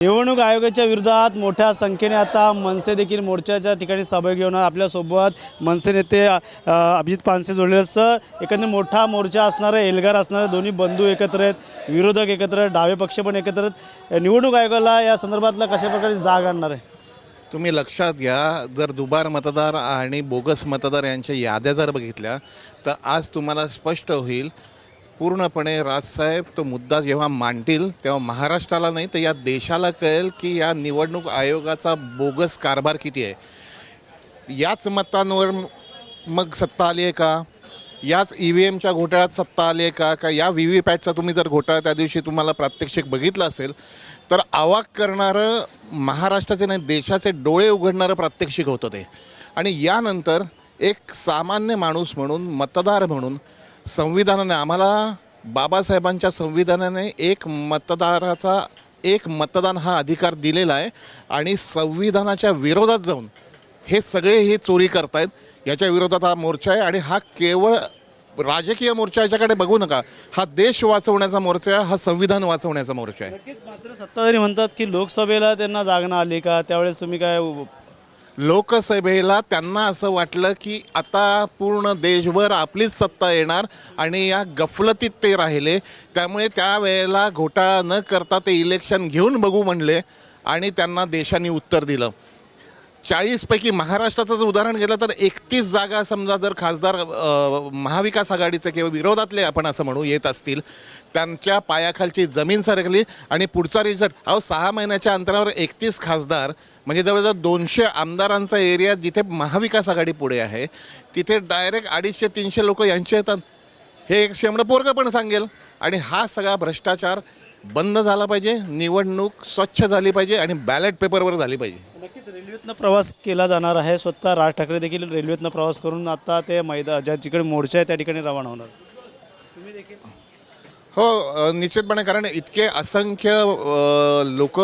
निवडणूक आयोगाच्या विरोधात मोठ्या संख्येने आता मनसे देखील मोर्चाच्या ठिकाणी सहभागी घेऊन आपल्यासोबत मनसे नेते अभिजित पानसे जोडले सर एकंदर मोठा मोर्चा असणार आहे एल्गार असणारे दोन्ही बंधू एकत्र आहेत. विरोधक एकत्र आहेत. डावे पक्ष पण एकत्र आहेत. निवडणूक आयोगाला या संदर्भातला कशा प्रकारे जाग आणणार आहे? तुम्ही लक्षात घ्या जर दुबार मतदार आणि बोगस मतदार यांच्या याद्या जर बघितल्या तर आज तुम्हाला स्पष्ट होईल पूर्णपणे राजसाहेब तो मुद्दा जेव्हा मांडतील तेव्हा महाराष्ट्राला नाही तर या देशाला कळेल की या निवडणूक आयोगाचा बोगस कारभार किती आहे. याच मतांवर मग सत्ता आली आहे का? याच ई व्ही एमच्या घोटाळ्यात सत्ता आली आहे का? का या व्ही व्ही पॅटचा तुम्ही जर घोटाळा त्या दिवशी तुम्हाला प्रात्यक्षिक बघितलं असेल तर आवाक करणारं महाराष्ट्राचे नाही देशाचे डोळे उघडणारं प्रात्यक्षिक होतं ते. आणि यानंतर एक सामान्य माणूस म्हणून मतदार म्हणून संविधानाने आम्हाला बाबासाहेबांच्या संविधानाने एक मतदाराचा एक मतदान हा अधिकार दिलेला आहे आणि संविधानाच्या विरोधात जाऊन हे सगळे हे चोरी करतायत. याच्या विरोधात हा मोर्चा आहे आणि हा केवळ राजकीय मोर्चा याच्याकडे बघू नका. हा देश वाचवण्याचा मोर्चा आहे हा संविधान वाचवण्याचा मोर्चा आहे. मात्र सत्ताधारी म्हणतात की लोकसभेला त्यांना जागणं आली का? त्यावेळेस तुम्ही काय लोकसभेला त्यांना असं वाटलं की आता पूर्ण देशभर आपलीच सत्ता येणार आणि या गफलतीत ते राहिले. त्यामुळे त्यावेळेला घोटाळा न करता ते इलेक्शन घेऊन बघू म्हणले आणि त्यांना देशाने उत्तर दिलं. चाळीसपैकी महाराष्ट्राचं जर उदाहरण घेतलं तर एकतीस जागा समजा जर खासदार महाविकास आघाडीचे किंवा विरोधातले आपण असं म्हणू येत असतील त्यांच्या पायाखालची जमीन सरकली आणि पुढचा रिझल्ट. अहो सहा महिन्याच्या अंतरावर एकतीस खासदार म्हणजे जवळजवळ दोनशे आमदारांचा एरिया जिथे महाविकास आघाडी पुढे आहे तिथे डायरेक्ट अडीचशे तीनशे लोक यांचे येतात. हे एक शेमडं पोरगं पण सांगेल. आणि हा सगळा भ्रष्टाचार बंद झाला पाहिजे निवडणूक स्वच्छ झाली पाहिजे आणि बॅलेट पेपरवर झाली पाहिजे. रेल्वेतनं प्रवास केला जाणार आहे. स्वतः राज ठाकरे देखील रेल्वेतनं प्रवास करून आता ते मैदा ज्या जिकडे मोर्चा आहे त्या ठिकाणी रवाना होणार तुम्ही देखील हो अ, निश्चितपणे कारण इतके असंख्य लोक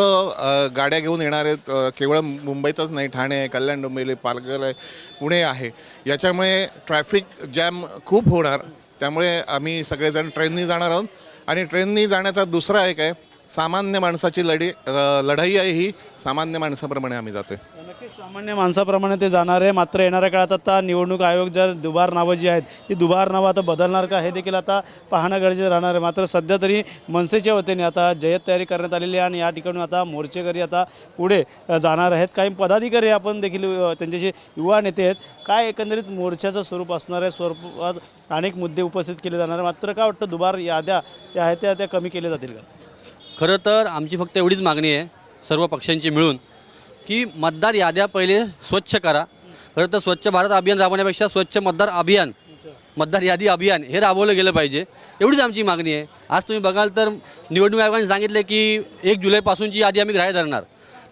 गाड्या घेऊन येणार आहेत. अ, केवळ मुंबईतच नाही ठाणे आहे कल्याण डोंबिवली पालघर आहे पुणे आहे. याच्यामुळे ट्रॅफिक जॅम खूप होणार. त्यामुळे आम्ही सगळेजण ट्रेननी जाणार आहोत. आणि ट्रेननी जाण्याचा दुसरा एक आहे सामान्य माणसाची लढी अ, लढाई आहे ही सामान्य माणसाप्रमाणे आम्ही जातो आहे सामान्य माणसाप्रमाणे ते जाणार आहे. मात्र येणाऱ्या काळात आता निवडणूक आयोग जर दुबार नावं जी आहेत ती दुबार नावं आता बदलणार का हे देखील आता पाहणं गरजेचं राहणार आहे. मात्र सध्या तरी मनसेच्या वतीने आता जय्यत तयारी करण्यात आलेली आहे आणि या ठिकाणी आता मोर्चेकरी आता पुढे जाणार आहेत. काही पदाधिकारी आपण देखील त्यांच्याशी युवा नेते आहेत. काय एकंदरीत मोर्चाचं स्वरूप असणार आहे? स्वरूपात अनेक मुद्दे उपस्थित केले जाणार आहे मात्र काय वाटतं दुबार याद्या त्या आहेत त्या त्या कमी केल्या जातील का? खरं तर आमची फक्त एवढीच मागणी आहे सर्व पक्षांची मिळून. की मतदार याद्या पहिले स्वच्छ करा. खरं तर स्वच्छ भारत अभियान राबवण्यापेक्षा स्वच्छ मतदार अभियान मतदार यादी अभियान हे राबवलं गेलं पाहिजे. एवढीच आमची मागणी आहे. आज तुम्ही बघाल तर निवडणूक आयोगाने सांगितले की एक जुलैपासूनची यादी आम्ही ग्राह्य धरणार.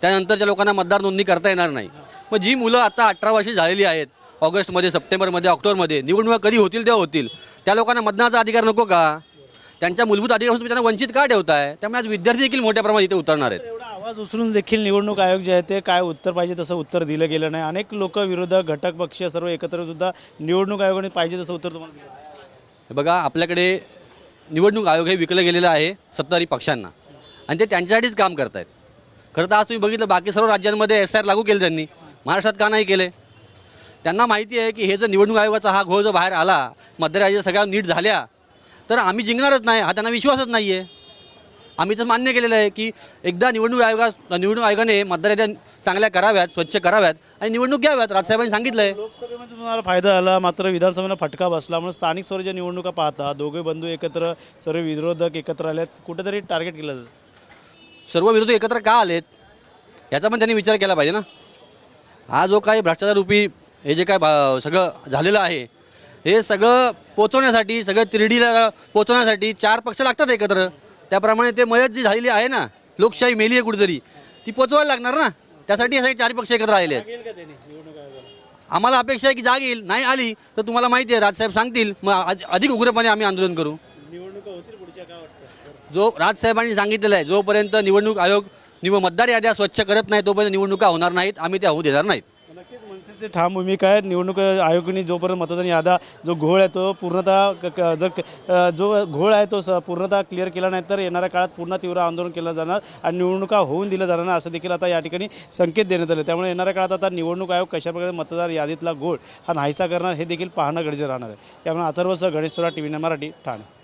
त्यानंतरच्या लोकांना मतदार नोंदणी करता येणार नाही. मग जी मुलं आता अठरा वर्षे झालेली आहेत ऑगस्टमध्ये सप्टेंबरमध्ये ऑक्टोबरमध्ये निवडणुका कधी होतील तेव्हा होतील. त्या लोकांना मतदानाचा अधिकार नको का? त्यांच्या मूलभूत अधिकारापासून तुम्ही त्यांना वंचित का ठेवताय? त्यामुळे आज विद्यार्थी देखील मोठ्या प्रमाणात इथे उतरणार आहेत. आवाज उचलून देखील निवडणूक आयोग जे आहे ते काय उत्तर पाहिजे तसं उत्तर दिलं गेलं नाही. अनेक लोक विरोधक घटक पक्ष सर्व एकत्र सुद्धा निवडणूक आयोगाने पाहिजे तसं उत्तर तुम्हाला दिलं हे बघा आपल्याकडे निवडणूक आयोग हे विकलं गेलेलं आहे सत्ताधारी पक्षांना. आणि ते त्यांच्यासाठीच काम करत आहेत खरं तर आज तुम्ही बघितलं बाकी सर्व राज्यांमध्ये एस आर लागू केले त्यांनी. महाराष्ट्रात का नाही केले? त्यांना माहिती आहे की हे जर निवडणूक आयोगाचा हा घोळ जर बाहेर आला मतदार सगळ्या नीट झाल्या तर आम्ही जिंकणारच नाही हा त्यांना विश्वासच नाही आहे आम्ही तर मान्य केलेलं आहे की एकदा निवडणूक आयोगा निवडणूक आयोगाने मतदार चांगल्या कराव्यात स्वच्छ कराव्यात आणि निवडणूक घ्याव्यात राजसाहेबांनी सांगितलं आहे लोकसभेमध्ये तुम्हाला फायदा झाला मात्र विधानसभेला फटका बसला म्हणून स्थानिक स्वराज्य निवडणुका पाहता दोघे बंधू एकत्र सर्व विरोधक एकत्र आलेत. कुठेतरी टार्गेट केलं जातं. सर्व विरोधी एकत्र का आलेत? याचा पण त्यांनी विचार केला पाहिजे ना. हा जो काही भ्रष्टाचार रूपी हे जे काय सगळं झालेलं आहे हे सगळं पोचवण्यासाठी सगळं तिरडीला पोचवण्यासाठी चार पक्ष लागतात एकत्र. त्याप्रमाणे ते मयत जी झालेली आहे ना लोकशाही मेली आहे कुठेतरी ती पोचवायला लागणार ना. त्यासाठी हे चार पक्ष एकत्र आलेले आहेत. आम्हाला अपेक्षा आहे की जाग येईल नाही आली तर तुम्हाला माहिती आहे राजसाहेब सांगतील मग अध- अधिक उग्रपणे आम्ही आंदोलन करू. जो राजसाहेबांनी सांगितलेलं आहे जोपर्यंत निवडणूक आयोग निव मतदार याद्या स्वच्छ करत नाही तोपर्यंत निवडणुका होणार नाहीत आम्ही त्या होऊ देणार नाहीत. नक्कीच ठाम भूमिका आहे. निवडणूक आयोगाने जोपर्यंत मतदान यादा जो घोळ आहे तो पूर्णतः क- जर जो घोळ आहे तो स- पूर्णतः क्लिअर केला नाही तर येणाऱ्या काळात पुन्हा तीव्र आंदोलन केलं जाणार आणि निवडणुका होऊन दिलं जाणार नाही असं देखील आता या ठिकाणी संकेत देण्यात आले. त्यामुळे येणाऱ्या काळात आता निवडणूक आयोग कशाप्रकारे मतदार यादीतला घोळ हा नाहीसा करणार हे देखील पाहणं गरजेचं राहणार आहे. त्यामुळे अथर्वसह गणेश टी व्ही मराठी ठाणे.